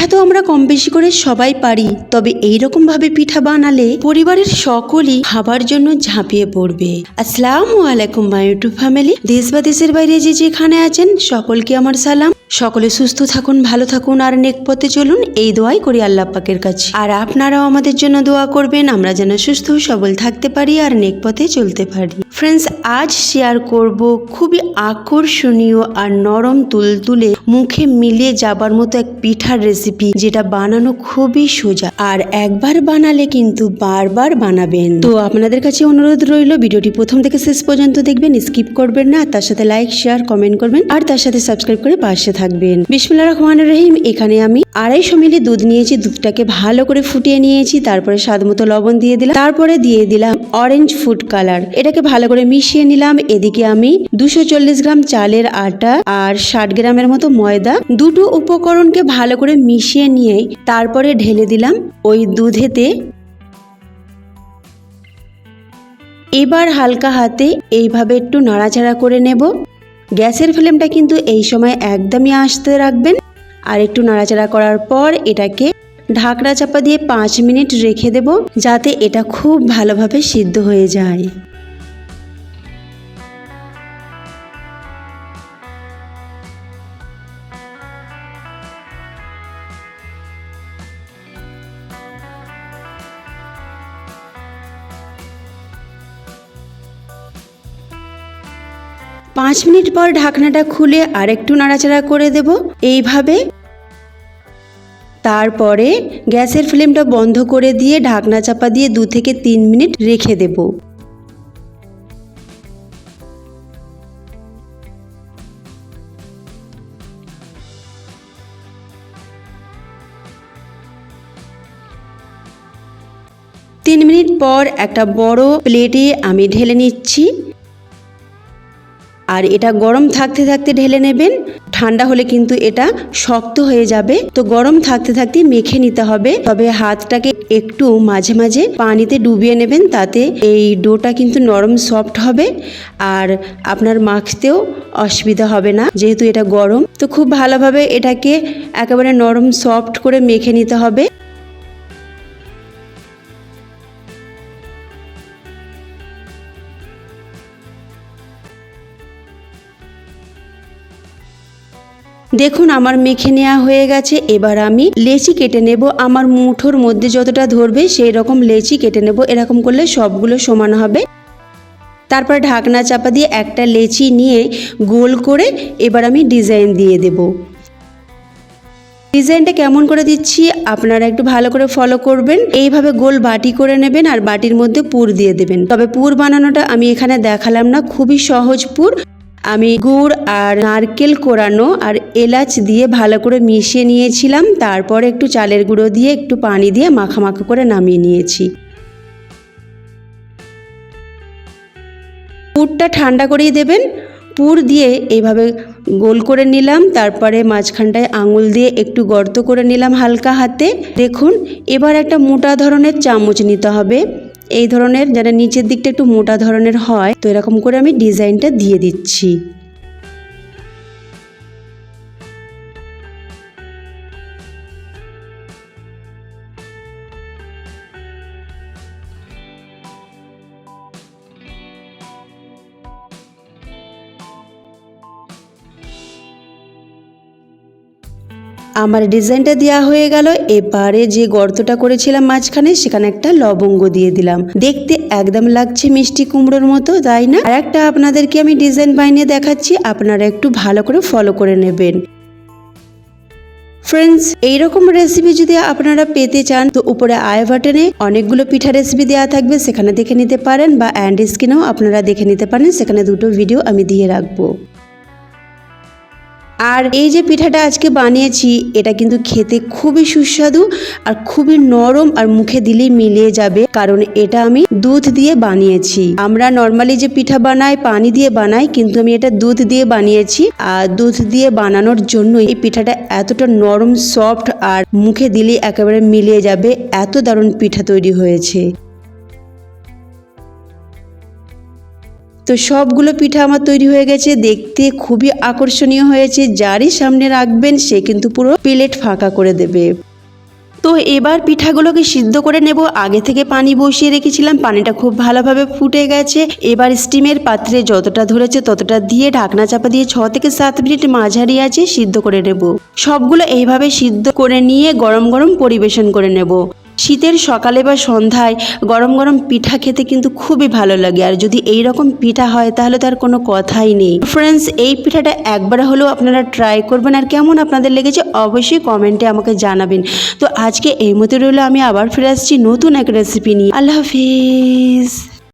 পিঠা তো আমরা কম বেশি করে সবাই পারি, তবে এই রকম ভাবে পিঠা বানালে পরিবারের সকলেই খাবার জন্য ঝাঁপিয়ে পড়বে। আসসালামু আলাইকুম মাই ইউটিউব ফ্যামিলি দেশ বা দেশের বাইরে যে যেখানে আছেন, সকলকে আমার সালাম। সকলে সুস্থ থাকুন, ভালো থাকুন আর নেক পথে চলুন। এই দোয়াই করি আল্লাহ পাকের কাছে। আর আপনারাও আমাদের জন্য দোয়া করবেন, আমরা যেন সুস্থ, সবল থাকতে পারি আর নেক পথে চলতে পারি। ফ্রেন্ডস আজ শেয়ার করব খুবই আকর্ষণীয় আর নরম তুলতুলে, মুখে মিলিয়ে যাবার মতো এক পিঠার রেসিপি যেটা বানানো খুবই সোজা। আর একবার বানালে কিন্তু বারবার বানাবেন। তো আপনাদের কাছে অনুরোধ রইল, ভিডিওটি প্রথম থেকে শেষ পর্যন্ত দেখবেন স্কিপ করবেন না। তার সাথে লাইক শেয়ার কমেন্ট করবেন। আর তার সাথে সাবস্ক্রাইব করে পাশে থাকবেন। বিসমুল্লাহ রহমান রহিম, এখানে আমি আড়াইশো মিলি দুধ নিয়েছি, দুধটাকে ভালো করে ফুটিয়ে নিয়েছি, তারপরে স্বাদ মতো লবণ দিয়ে দিলাম, তারপরে দিয়ে দিলাম অরেঞ্জ ফুড কালার এটাকে ভালো করে মিশিয়ে নিলাম, এদিকে আমি দুশো গ্রাম চালের আটা আর ষাট গ্রামের মতো ময়দা, দুটো উপকরণকে ভালো করে মিশিয়ে নিয়ে তারপরে ঢেলে দিলাম ওই দুধেতে। এবার হালকা হাতে এইভাবে একটু নাড়াচাড়া করে নেব। গ্যাসের ফ্লেমটা কিন্তু এই সময় একদমই আসতে রাখবেন। আর একটু নাড়াচাড়া করার পর এটাকে ঢাকড়া চাপা দিয়ে পাঁচ মিনিট রেখে দেব, যাতে এটা খুব ভালোভাবে সিদ্ধ হয়ে যায়। পাঁচ মিনিট পর ঢাকনাটা খুলে আরেকটু নাড়াচাড়া করে দেব। এইভাবে। তারপরে গ্যাসের ফ্লেমটা বন্ধ করে দিয়ে ঢাকনা চাপা দিয়ে দু থেকে তিন মিনিট রেখে দেব। তিন মিনিট পর একটা বড় প্লেটে আমি ঢেলে নিচ্ছি। আর এটা গরম থাকতে থাকতে ঢেলে নেবেন। ঠান্ডা হলে কিন্তু এটা শক্ত হয়ে যাবে। তো গরম থাকতে থাকতে মেখে নিতে হবে। তবে হাতটাকে একটু মাঝে মাঝে পানিতে ডুবিয়ে নেবেন তাতে এই ডোটা কিন্তু নরম সফট হবে আর আপনার মাখতেও অসুবিধা হবে না, যেহেতু এটা গরম। তো খুব ভালোভাবে এটাকে একেবারে নরম সফট করে মেখে নিতে হবে। দেখুন, আমার মেখে নেওয়া হয়ে গেছে। এবার আমি লেচি কেটে নেব। আমার মুঠোর মধ্যে যতটা ধরবে সেই রকম লেচি কেটে নেব। এরকম করলে সবগুলো সমান হবে। তারপর ঢাকনা চাপা দিয়ে একটা লেচি নিয়ে গোল করে এবার আমি ডিজাইন দিয়ে দেব। ডিজাইনটা কেমন করে দিচ্ছি, আপনারা একটু ভালো করে ফলো করবেন। এইভাবে গোল বাটি করে নেবেন আর বাটির মধ্যে পুর দিয়ে দেবেন। তবে পুর বানানোটা আমি এখানে দেখালাম না, খুবই সহজ পুর। আমি গুড় আর নারকেল কোরানো আর এলাচ দিয়ে ভালো করে মিশিয়ে নিয়েছিলাম। তারপর একটু চালের গুঁড়ো দিয়ে, একটু পানি দিয়ে মাখা মাখা করে নামিয়ে নিয়েছি। পুরটা ঠান্ডা করেই দেবেন। পুর দিয়ে এইভাবে গোল করে নিলাম। তারপরে মাঝখানটায় আঙুল দিয়ে একটু গর্ত করে নিলাম হালকা হাতে। দেখুন, এবার একটা মোটা ধরনের চামচ নিতে হবে। এই ধরনের, যারা নিচের দিকটা একটু মোটা ধরনের হয়, তো এরকম করে আমি ডিজাইনটা দিয়ে দিচ্ছি। আমার ডিজাইনটা দেওয়া হয়ে গেল। এবারে যে গর্তটা করেছিলাম মাঝখানে, সেখানে একটা লবঙ্গ দিয়ে দিলাম। দেখতে একদম লাগছে মিষ্টি কুমড়োর মতো, তাই না? আর একটা আপনাদেরকে আমি ডিজাইন বানিয়ে দেখাচ্ছি, আপনারা একটু ভালো করে ফলো করে নেবেন। ফ্রেন্ডস এইরকম রেসিপি যদি আপনারা পেতে চান, তো উপরে আই বাটনে অনেকগুলো পিঠা রেসিপি দেওয়া থাকবে, সেখানে দেখে নিতে পারেন বা অ্যান্ড স্ক্রিনেও আপনারা দেখে নিতে পারেন, সেখানে দুটো ভিডিও আমি দিয়ে রাখব। আর এই যে পিঠাটা আজকে বানিয়েছি, এটা কিন্তু খেতে খুবই সুস্বাদু আর খুবই নরম আর মুখে দিলেই মিলিয়ে যাবে, কারণ এটা আমি দুধ দিয়ে বানিয়েছি। আমরা নর্মালি যে পিঠা বানাই, পানি দিয়ে বানাই, কিন্তু আমি এটা দুধ দিয়ে বানিয়েছি আর দুধ দিয়ে বানানোর জন্য এই পিঠাটা এতটা নরম সফট আর মুখে দিলেই একেবারে মিলিয়ে যাবে। এত দারুণ পিঠা তৈরি হয়েছে। তো সবগুলো পিঠা আমার তৈরি হয়ে গেছে, দেখতে খুবই আকর্ষণীয় হয়েছে। যারই সামনে রাখবেন, সে কিন্তু পুরো প্লেট ফাঁকা করে দেবে। তো এবার পিঠাগুলোকে সিদ্ধ করে নেব। আগে থেকে পানি বসিয়ে রেখেছিলাম, পানিটা খুব ভালোভাবে ফুটে গেছে। এবার স্টিমের পাত্রে যতটা ধরেছে, ততটা দিয়ে ঢাকনা চাপা দিয়ে ছ থেকে সাত মিনিট মাঝারি আছে সিদ্ধ করে নেব। সবগুলো এইভাবে সিদ্ধ করে নিয়ে গরম গরম পরিবেশন করে নেব। শীতের সকালে বা সন্ধ্যায় গরম গরম পিঠা খেতে কিন্তু খুবই ভালো লাগে। আর যদি এই রকম পিঠা হয়, তাহলে তার কোনো কথাই নেই। ফ্রেন্ডস এই পিঠাটা একবার হলেও আপনারা ট্রাই করবেন। আর কেমন আপনাদের লেগেছে অবশ্যই কমেন্টে আমাকে জানাবেন। তো আজকে এই মতো রইল, আমি আবার ফিরে আসছি নতুন এক রেসিপি নিয়ে। আল্লাহ হাফিজ।